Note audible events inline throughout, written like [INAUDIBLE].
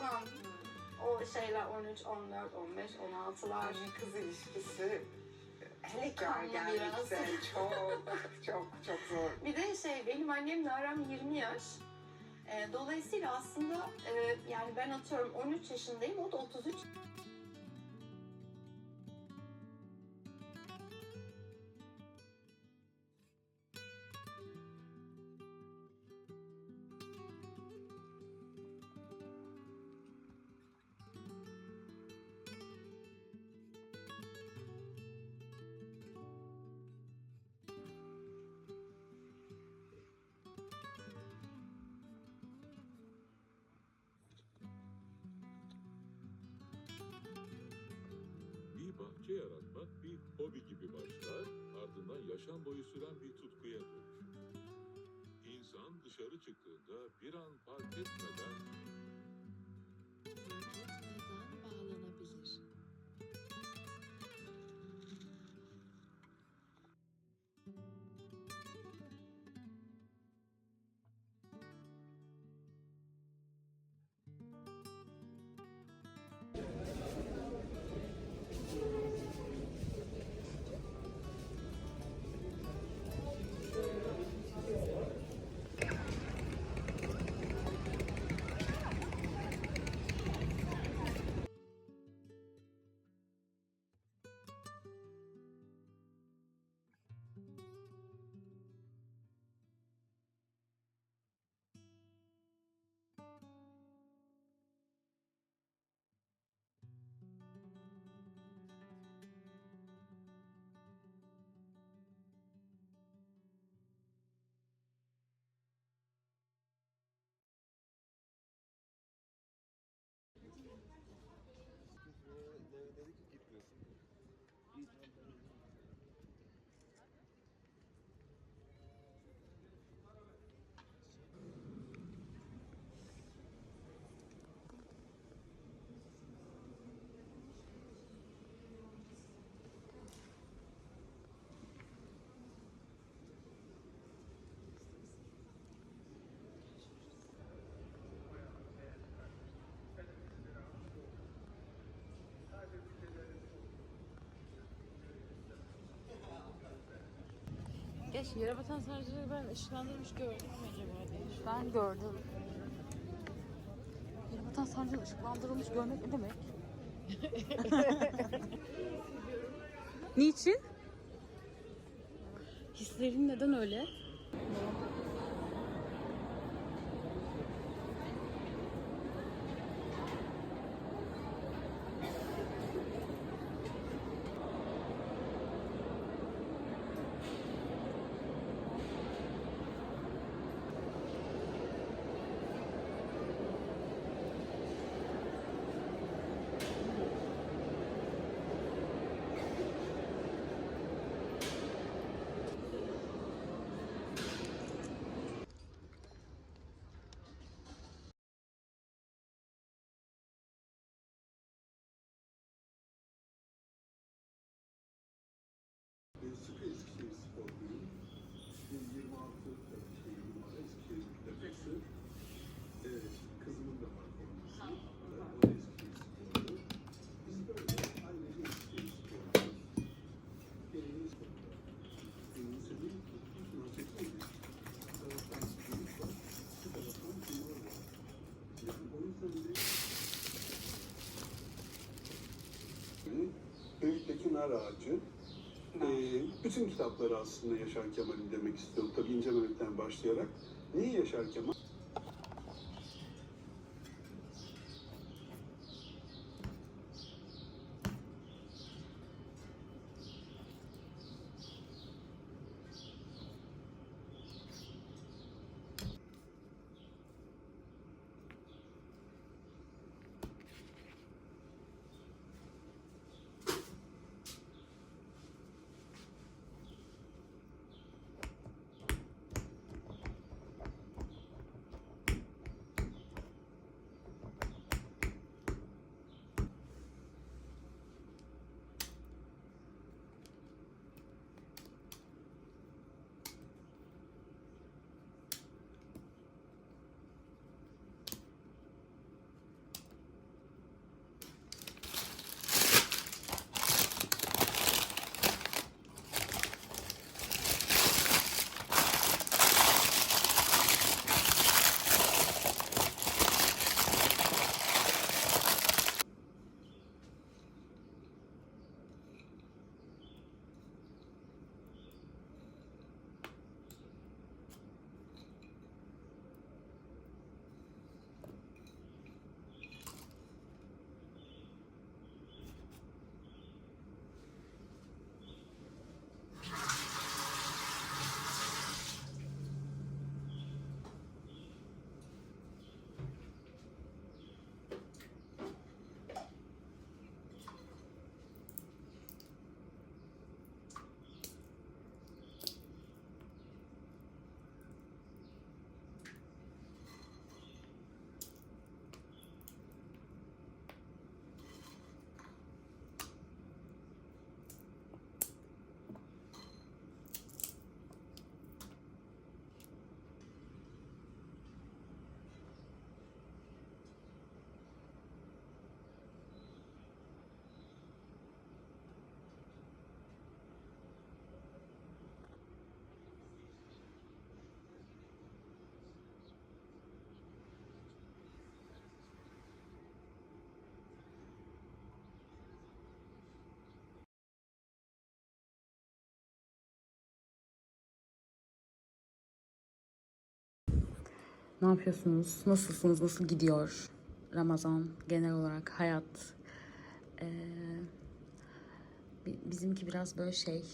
falan. O şeyler 13, 14, 15, 16'lar. Anne kız ilişkisi hele ki Kanlı ergenlikte [LAUGHS] çok çok çok zor. Bir de şey benim annemle aram 20 yaş. Ee, dolayısıyla aslında e, yani ben atıyorum 13 yaşındayım o da 33 Bir bahçe yaratmak bir hobi gibi başlar, ardından yaşam boyu süren bir tutkuya dönüşür. İnsan dışarı çıktığında bir an fark etmeden Geç yere batan sarıcıları ben ışıklandırmış gördüm mü acaba diye. Ben gördüm. Yere batan sarnıcın ışıklandırılmış görmek ne demek? [LAUGHS] Niçin? Hislerin neden öyle? Sıkı Eskişehir Spor Kulübü. 26 şey numara Eskişehir plakası. Evet, kızımın da var forması. O da Eskişehir Spor'du. Biz böyle ailece Eskişehir Spor'du. Gelinin sporunda. Gelinin seni tutmuşsun, çekmeydi. Bir taraftan gümüş var, bir taraftan kumar var. Yani o yüzden de Öğütteki nar ağacı. Bütün kitapları aslında Yaşar Kemal'in demek istiyorum. Tabii İnce Mehmet'ten başlayarak. Niye Yaşar Kemal? Ne yapıyorsunuz? Nasılsınız? Nasıl gidiyor? Ramazan, genel olarak hayat. Ee, bi- bizimki biraz böyle şey,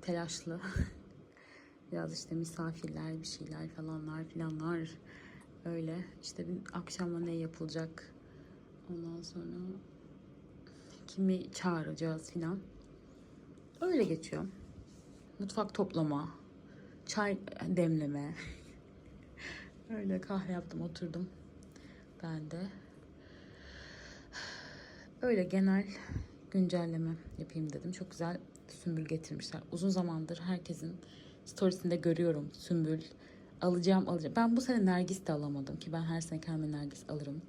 telaşlı. [LAUGHS] biraz işte misafirler, bir şeyler falanlar filanlar. Öyle. İşte akşama ne yapılacak? Ondan sonra kimi çağıracağız filan. Öyle geçiyor. Mutfak toplama, çay demleme. [LAUGHS] Öyle kahve yaptım, oturdum. Ben de. Öyle genel güncelleme yapayım dedim. Çok güzel sümbül getirmişler. Uzun zamandır herkesin storiesinde görüyorum sümbül. Alacağım alacağım. Ben bu sene Nergis de alamadım ki ben her sene kendime Nergis alırım.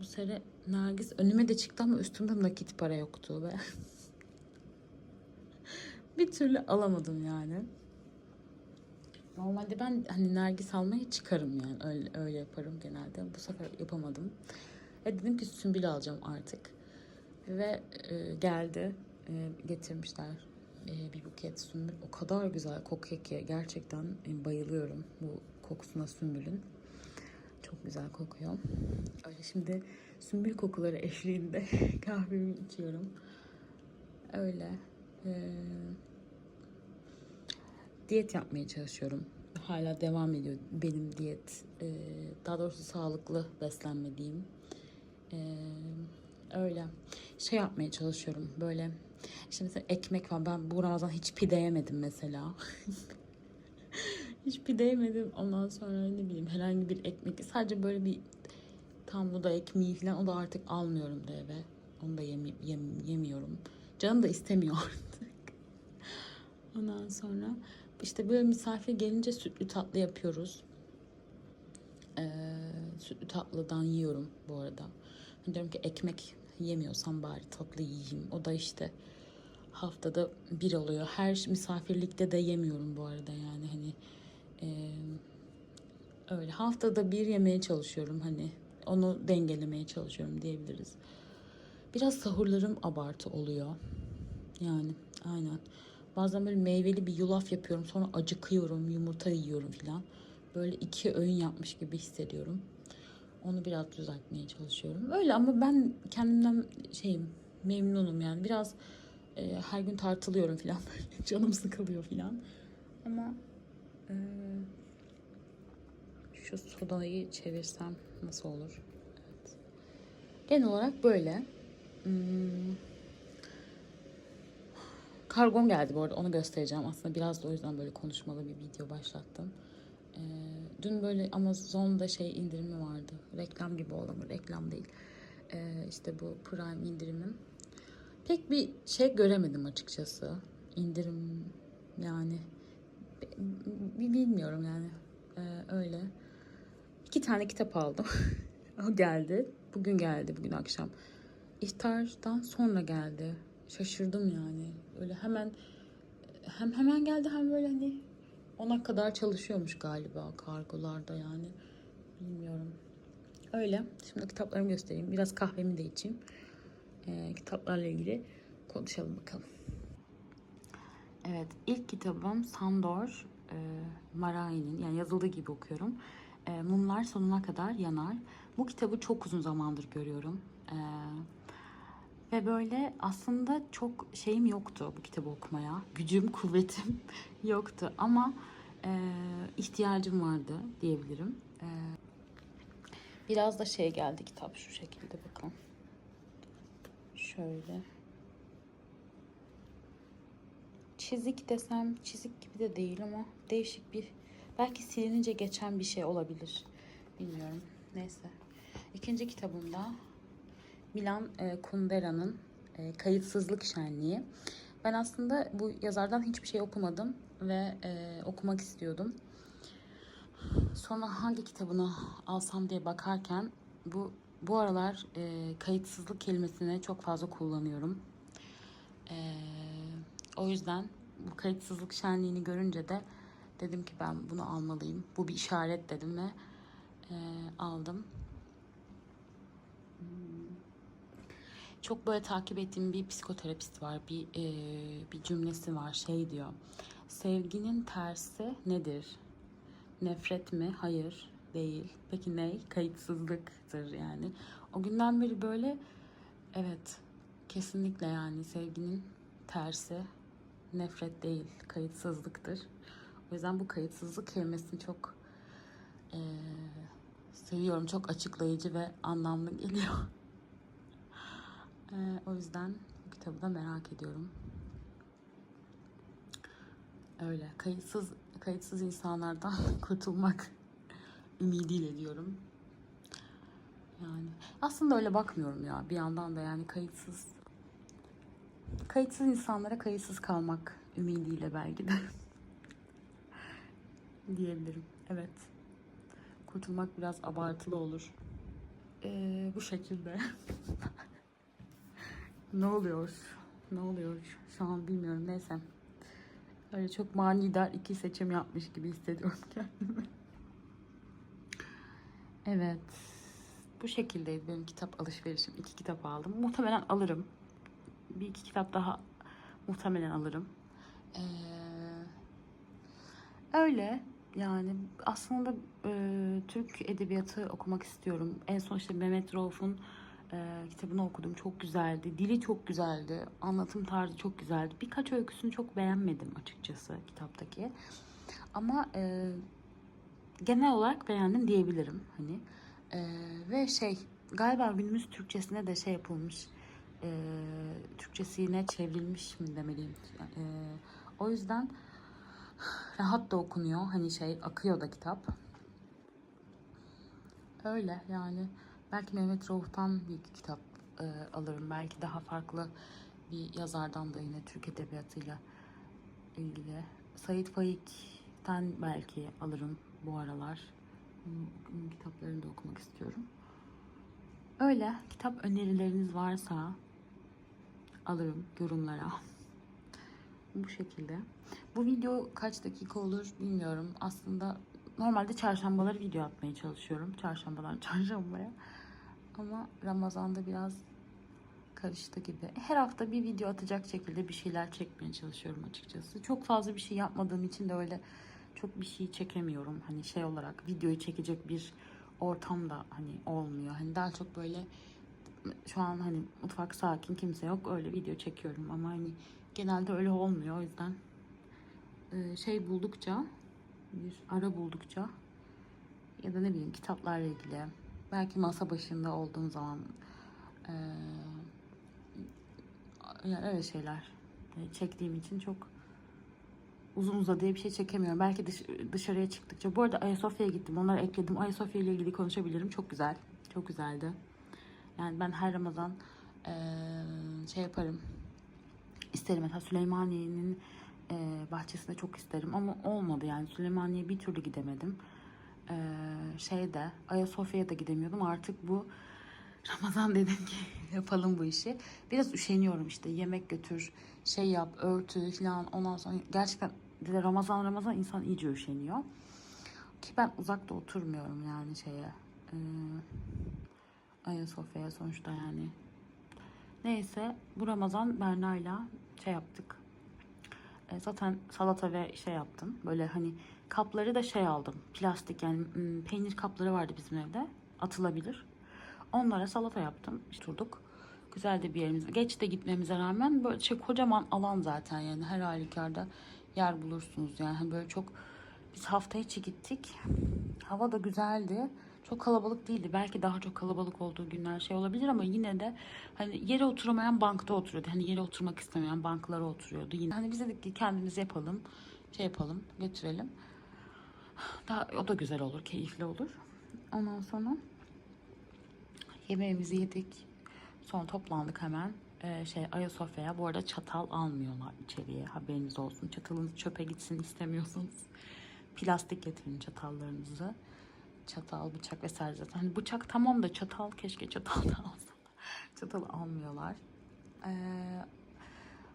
Bu sene Nergis önüme de çıktı ama üstümde nakit para yoktu ve [LAUGHS] bir türlü alamadım yani. Normalde ben hani Nergis almaya çıkarım yani öyle, öyle yaparım genelde. Bu sefer yapamadım. Ve dedim ki sümbül alacağım artık. Ve e, geldi e, getirmişler e, bir buket sümbül. O kadar güzel kokuyor ki gerçekten e, bayılıyorum bu kokusuna sümbülün. Çok güzel kokuyor. Öyle şimdi sümbül kokuları eşliğinde [LAUGHS] kahvemi içiyorum. Öyle. Ee, diyet yapmaya çalışıyorum. Hala devam ediyor benim diyet. Ee, daha doğrusu sağlıklı beslenme diyeyim. Ee, öyle. Şey yapmaya çalışıyorum böyle. İşte mesela ekmek var. Ben bu Ramazan hiç pide yemedim mesela. [LAUGHS] hiç pide yemedim. Ondan sonra ne bileyim herhangi bir ekmek. Sadece böyle bir tam bu da ekmeği falan o da artık almıyorum da eve. Onu da yemi- yem- yemiyorum. Canım da istemiyor [LAUGHS] artık. Ondan sonra işte böyle misafir gelince sütlü tatlı yapıyoruz. Ee, sütlü tatlıdan yiyorum bu arada. Hani diyorum ki ekmek yemiyorsam bari tatlı yiyeyim. O da işte haftada bir oluyor. Her misafirlikte de yemiyorum bu arada yani hani e, öyle haftada bir yemeye çalışıyorum hani onu dengelemeye çalışıyorum diyebiliriz. Biraz sahurlarım abartı oluyor. Yani aynen. Bazen böyle meyveli bir yulaf yapıyorum. Sonra acıkıyorum. Yumurta yiyorum falan. Böyle iki öğün yapmış gibi hissediyorum. Onu biraz düzeltmeye çalışıyorum. Öyle ama ben kendimden şeyim memnunum yani. Biraz e, her gün tartılıyorum falan. [LAUGHS] Canım sıkılıyor falan. Ama e, şu sodayı çevirsem nasıl olur? Evet. Genel olarak böyle. Hmm. Kargom geldi bu arada onu göstereceğim. Aslında biraz da o yüzden böyle konuşmalı bir video başlattım. Ee, dün böyle Amazon'da şey indirimi vardı. Reklam gibi ama reklam değil. Ee, işte bu Prime indirimim. Pek bir şey göremedim açıkçası. İndirim yani bi- bilmiyorum yani. Ee, öyle. İki tane kitap aldım. [LAUGHS] o geldi. Bugün geldi bugün akşam. İftardan sonra geldi. Şaşırdım yani. Öyle hemen hem hemen geldi hem böyle hani ona kadar çalışıyormuş galiba kargolarda yani. Bilmiyorum. Öyle. Şimdi kitaplarımı göstereyim. Biraz kahvemi de içeyim. Ee, kitaplarla ilgili konuşalım bakalım. Evet, ilk kitabım Sandor e, Marai'nin, yani yazıldığı gibi okuyorum. E, Mumlar sonuna kadar yanar. Bu kitabı çok uzun zamandır görüyorum. E, ve böyle aslında çok şeyim yoktu bu kitabı okumaya. Gücüm, [LAUGHS] kuvvetim [LAUGHS] yoktu ama e, ihtiyacım vardı diyebilirim. E, biraz da şey geldi kitap şu şekilde bakın. Şöyle. Çizik desem çizik gibi de değil ama değişik bir belki silinince geçen bir şey olabilir. Bilmiyorum. Neyse. İkinci kitabımda Milan e, Kundera'nın e, Kayıtsızlık Şenliği. Ben aslında bu yazardan hiçbir şey okumadım ve e, okumak istiyordum. Sonra hangi kitabını alsam diye bakarken bu bu aralar kayıtsızlık kelimesini çok fazla kullanıyorum. O yüzden bu kayıtsızlık şenliğini görünce de dedim ki ben bunu almalıyım. Bu bir işaret dedim ve aldım. Çok böyle takip ettiğim bir psikoterapist var. Bir e, bir cümlesi var. Şey diyor. Sevginin tersi nedir? Nefret mi? Hayır. değil. Peki ne? Kayıtsızlıktır yani. O günden beri böyle evet kesinlikle yani sevginin tersi nefret değil kayıtsızlıktır. O yüzden bu kayıtsızlık kelimesini çok eee, seviyorum. Çok açıklayıcı ve anlamlı geliyor. Eee, o yüzden bu kitabı da merak ediyorum. Öyle kayıtsız kayıtsız insanlardan [LAUGHS] kurtulmak [LAUGHS] ümidiyle diyorum. Yani aslında öyle bakmıyorum ya bir yandan da yani kayıtsız kayıtsız insanlara kayıtsız kalmak ümidiyle belki de [LAUGHS] diyebilirim. Evet. Kurtulmak biraz abartılı olur. Ee, bu şekilde. Ne oluyor? Ne oluyor? Şu an bilmiyorum. Neyse. Öyle çok manidar iki seçim yapmış gibi hissediyorum [LAUGHS] kendimi. Evet. Bu şekildeydi benim kitap alışverişim. İki kitap aldım. Muhtemelen alırım. Bir iki kitap daha muhtemelen alırım. Ee, öyle yani aslında e, Türk edebiyatı okumak istiyorum. En son işte Mehmet Rauf'un e, kitabını okudum. Çok güzeldi. Dili çok güzeldi. Anlatım tarzı çok güzeldi. Birkaç öyküsünü çok beğenmedim açıkçası kitaptaki. Ama e, genel olarak beğendim diyebilirim. Hani e, ve şey galiba günümüz Türkçesine de şey yapılmış. E, Türkçesi yine çevrilmiş mi demeliyim. E, o yüzden rahat da okunuyor. Hani şey akıyor da kitap. Öyle yani. Belki Mehmet Rauf'tan bir kitap e, alırım. Belki daha farklı bir yazardan da yine Türk Edebiyatı'yla ilgili. Sait Faik'ten belki alırım bu aralar. Hmm, Kitaplarını da okumak istiyorum. Öyle. Kitap önerileriniz varsa alırım yorumlara. [LAUGHS] Bu şekilde. Bu video kaç dakika olur bilmiyorum. Aslında normalde çarşambaları video atmaya çalışıyorum. Çarşambadan [LAUGHS] çarşambaya. Ama Ramazan'da biraz karıştı gibi. Her hafta bir video atacak şekilde bir şeyler çekmeye çalışıyorum açıkçası. Çok fazla bir şey yapmadığım için de öyle çok bir şey çekemiyorum. Hani şey olarak videoyu çekecek bir ortam da hani olmuyor. Hani daha çok böyle şu an hani mutfak sakin kimse yok öyle video çekiyorum ama hani genelde öyle olmuyor o yüzden e, şey buldukça bir ara buldukça ya da ne bileyim kitaplarla ilgili belki masa başında olduğum zaman e, yani öyle şeyler e, çektiğim için çok uzun uzadıya bir şey çekemiyorum. Belki dış, dışarıya çıktıkça. Bu arada Ayasofya'ya gittim. Onları ekledim. Ayasofya ile ilgili konuşabilirim. Çok güzel. Çok güzeldi. Yani ben her Ramazan eee, şey yaparım. İsterim. Mesela Süleymaniye'nin eee, bahçesinde çok isterim. Ama olmadı yani. Süleymaniye'ye bir türlü gidemedim. Eee şeyde Ayasofya'ya da gidemiyordum. Artık bu Ramazan dedim ki [LAUGHS] yapalım bu işi. Biraz üşeniyorum işte yemek götür, şey yap, örtü falan ondan sonra gerçekten de Ramazan Ramazan insan iyice üşeniyor. Ki ben uzakta oturmuyorum yani şeye. E, Ayasofya'ya sonuçta yani. Neyse bu Ramazan Berna'yla şey yaptık. E, zaten salata ve şey yaptım. Böyle hani kapları da şey aldım. Plastik yani peynir kapları vardı bizim evde. Atılabilir. Onlara salata yaptım. Oturduk. Güzel de bir yerimiz. Geç de gitmemize rağmen böyle şey kocaman alan zaten yani her halükarda yer bulursunuz yani Hani böyle çok biz hafta içi gittik. Hava da güzeldi. Çok kalabalık değildi. Belki daha çok kalabalık olduğu günler şey olabilir ama yine de hani yere oturamayan bankta oturuyordu. Hani yere oturmak istemeyen banklara oturuyordu yine. Hani biz dedik ki kendimiz yapalım. Şey yapalım, götürelim. Daha, o da güzel olur, keyifli olur. Ondan sonra yemeğimizi yedik. Sonra toplandık hemen. Ee, şey Ayasofya'ya. Bu arada çatal almıyorlar içeriye. Haberiniz olsun. Çatalınız çöpe gitsin istemiyorsanız. Plastik getirin çatallarınızı. Çatal, bıçak vesaire zaten. Hani bıçak tamam da çatal keşke çatal da alsalar. Çatal almıyorlar. Ee,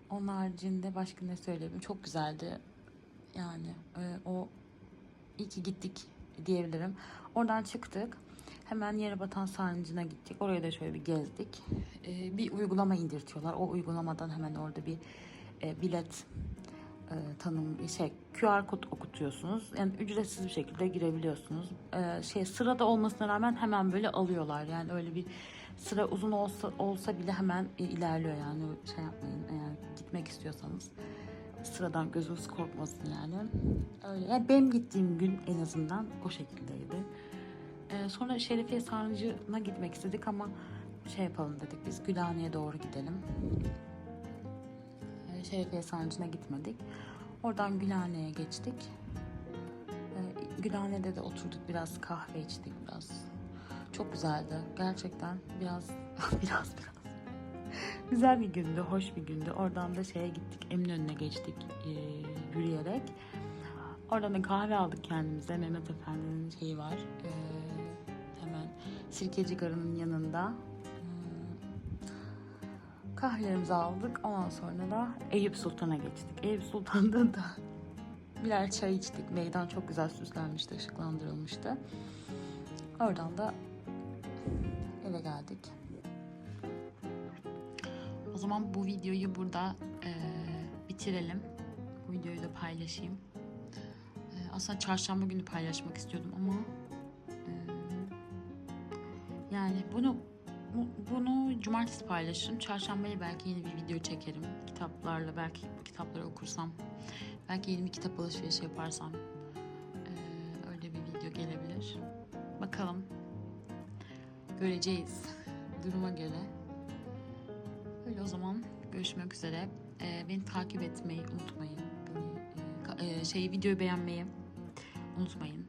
onun haricinde başka ne söyleyeyim? Çok güzeldi. Yani e, o iyi ki gittik diyebilirim. Oradan çıktık. Hemen Yerebatan Sarnıcı'na gittik. Orayı da şöyle bir gezdik. Ee, bir uygulama indirtiyorlar. O uygulamadan hemen orada bir e, bilet e, tanım şey QR kod okutuyorsunuz. Yani ücretsiz bir şekilde girebiliyorsunuz. E, şey sırada olmasına rağmen hemen böyle alıyorlar. Yani öyle bir sıra uzun olsa olsa bile hemen e, ilerliyor yani şey yapmayın eğer gitmek istiyorsanız sıradan gözünüz korkmasın yani. Öyle. Yani benim gittiğim gün en azından o şekildeydi. E, sonra Şerifiye Sarnıcı'na gitmek istedik ama şey yapalım dedik biz Gülhane'ye doğru gidelim. E, Şerifiye Sarnıcı'na gitmedik. Oradan Gülhane'ye geçtik. E, Gülhane'de de oturduk biraz kahve içtik biraz. Çok güzeldi gerçekten biraz [LAUGHS] biraz biraz. Güzel bir gündü, hoş bir gündü. Oradan da şeye gittik, Eminönü'ne geçtik e, yürüyerek. Oradan da kahve aldık kendimize. Mehmet Efendi'nin şeyi var. e, hemen Sirkeci Garı'nın yanında. Hmm, Kahvelerimizi aldık. Ondan sonra da Eyüp Sultan'a geçtik. Eyüp Sultan'da da birer çay içtik. Meydan çok güzel süslenmişti, ışıklandırılmıştı. Oradan da eve geldik. Zaman bu videoyu burada eee, bitirelim. Bu videoyu da paylaşayım. Eee, aslında çarşamba günü paylaşmak istiyordum ama eee, yani bunu bu- bunu cumartesi paylaşırım. Çarşambaya belki yeni bir video çekerim. Kitaplarla belki kitapları okursam. Belki yeni bir kitap alışverişi yaparsam. eee, öyle bir video gelebilir. Bakalım. Göreceğiz. Duruma göre. Öyle o zaman görüşmek üzere. Ee, beni takip etmeyi unutmayın. E, e, şeyi videoyu beğenmeyi unutmayın.